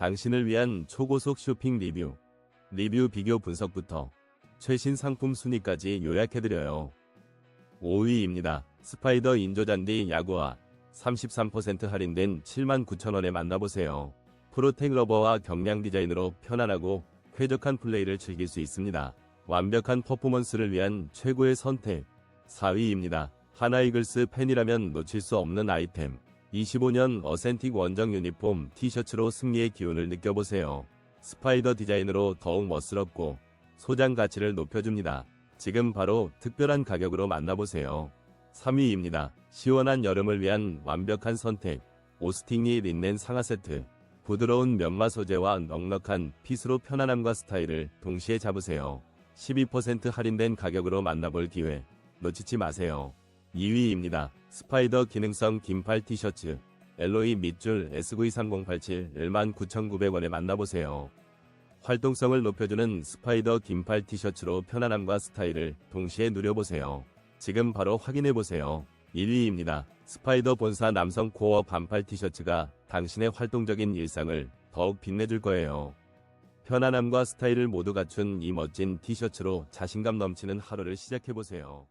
당신을 위한 초고속 쇼핑 리뷰, 리뷰 비교 분석부터 최신 상품 순위까지 요약해드려요. 5위입니다. 스파이더 인조잔디 야구와 33% 할인된 79,000원에 만나보세요. 프로텍 러버와 경량 디자인으로 편안하고 쾌적한 플레이를 즐길 수 있습니다. 완벽한 퍼포먼스를 위한 최고의 선택. 4위입니다. 하나이글스 팬이라면 놓칠 수 없는 아이템. 25년 어센틱 원정 유니폼 티셔츠로 승리의 기운을 느껴보세요. 스파이더 디자인으로 더욱 멋스럽고 소장 가치를 높여줍니다. 지금 바로 특별한 가격으로 만나보세요. 3위입니다. 시원한 여름을 위한 완벽한 선택. 오스팅리 린넨 상하 세트. 부드러운 면마 소재와 넉넉한 핏으로 편안함과 스타일을 동시에 잡으세요. 12% 할인된 가격으로 만나볼 기회. 놓치지 마세요. 2위입니다. 스파이더 기능성 긴팔 티셔츠. 엘로이 밑줄 SV3087 19,900원에 만나보세요. 활동성을 높여주는 스파이더 긴팔 티셔츠로 편안함과 스타일을 동시에 누려보세요. 지금 바로 확인해보세요. 1위입니다. 스파이더 본사 남성 코어 반팔 티셔츠가 당신의 활동적인 일상을 더욱 빛내줄 거예요. 편안함과 스타일을 모두 갖춘 이 멋진 티셔츠로 자신감 넘치는 하루를 시작해보세요.